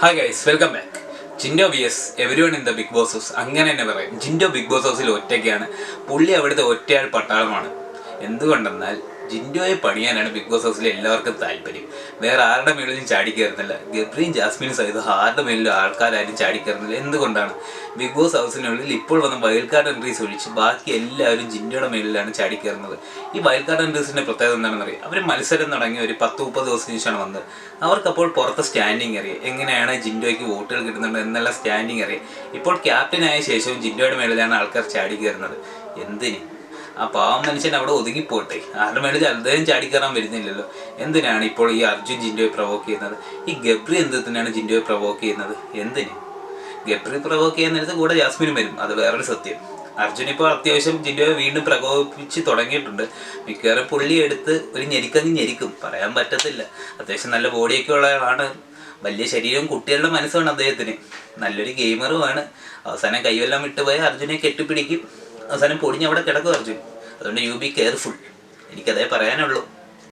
Hi guys welcome back Jinto B S everyone in the Bigg Boss house അങ്ങനെ തന്നെ പറയും. Jinto big boss ഹൗസിൽ ഒറ്റയ്ക്കാണ്. പുള്ളി അവിടുത്തെ ഒറ്റയാൾ പട്ടാളമാണ്. എന്തുകൊണ്ടെന്നാൽ ജിൻഡോയെ പണിയാനാണ് ബിഗ് ബോസ് ഹൗസിലെ എല്ലാവർക്കും താല്പര്യം. വേറെ ആരുടെ മേളിലും ചാടി കയറുന്നില്ല? ഗബ്രിയും ജാസ്മിനും സഹിതം ആരുടെ മേളിലും ആൾക്കാരും ചാടി കയറുന്നില്ല? എന്തുകൊണ്ടാണ്? ബിഗ് ബോസ് ഹൗസിനുള്ളിൽ ഇപ്പോൾ വന്ന വൈൽഡ് എൻട്രീസ് ഒഴിച്ച് ബാക്കി എല്ലാവരും ജിൻഡോയുടെ മേളിലാണ് ചാടി കയറുന്നത്. ഈ വൈൽഡ് കാർഡ് എൻട്രീസിന്റെ പ്രത്യേകത എന്താണെന്ന് അറിയാം അവർ മത്സരം തുടങ്ങി ഒരു പത്ത് മുപ്പത് ദിവസത്തിന് ശേഷമാണ് വന്നത്. അവർക്കപ്പോൾ പുറത്ത് സ്റ്റാൻഡിങ് അറിയാം. എങ്ങനെയാണ് ജിൻഡോയ്ക്ക് വോട്ടുകൾ കിട്ടുന്നുണ്ട് എന്നുള്ള സ്റ്റാൻഡിങ് അറിയാം. ഇപ്പോൾ ക്യാപ്റ്റനായ ശേഷവും ജിൻഡോയുടെ മേളിലാണ് ആൾക്കാർ ചാടി കയറുന്നത്. എന്തിന്? ആ പാവം മനുഷ്യൻ അവിടെ ഒതുങ്ങിപ്പോട്ടെ. ആരുടെ മേളിൽ അദ്ദേഹം ചാടിക്കയറാൻ വരുന്നില്ലല്ലോ. എന്തിനാണ് ഇപ്പോൾ ഈ അർജുൻ ജിൻഡോയെ പ്രവോക്ക് ചെയ്യുന്നത്? ഈ ഗബ്രി എന്തിനാണ് ജിൻഡോയെ പ്രവോക്ക് ചെയ്യുന്നത്? എന്തിന്? ഗബ്രി പ്രവോക്ക് ചെയ്യുന്നിടത്ത് കൂടെ ജാസ്മിനും വരും. അത് വേറൊരു സത്യം. അർജുൻ ഇപ്പോൾ അത്യാവശ്യം ജിൻഡോയെ വീണ്ടും പ്രകോപിപ്പിച്ച് തുടങ്ങിയിട്ടുണ്ട്. മിക്കവാറും പുള്ളി എടുത്ത് ഒരു ഞെരിക്കങ്ങ് ഞെരിക്കും. പറയാൻ പറ്റത്തില്ല. അത്യാവശ്യം നല്ല ബോഡിയൊക്കെ ഉള്ള ആളാണ്. വലിയ ശരീരവും കുട്ടികളുടെ മനസ്സുമാണ് അദ്ദേഹത്തിന്. നല്ലൊരു ഗെയിമറുമാണ് അവസാനം കൈവെല്ലാം വിട്ടുപോയി അർജുനെ കെട്ടിപ്പിടിക്കും. അവസാനം പൊടിഞ്ഞ് അവിടെ കിടക്കുക അർജുൻ. അതുകൊണ്ട് യു ബി കെയർഫുൾ എനിക്കതേ പറയാനുള്ളൂ.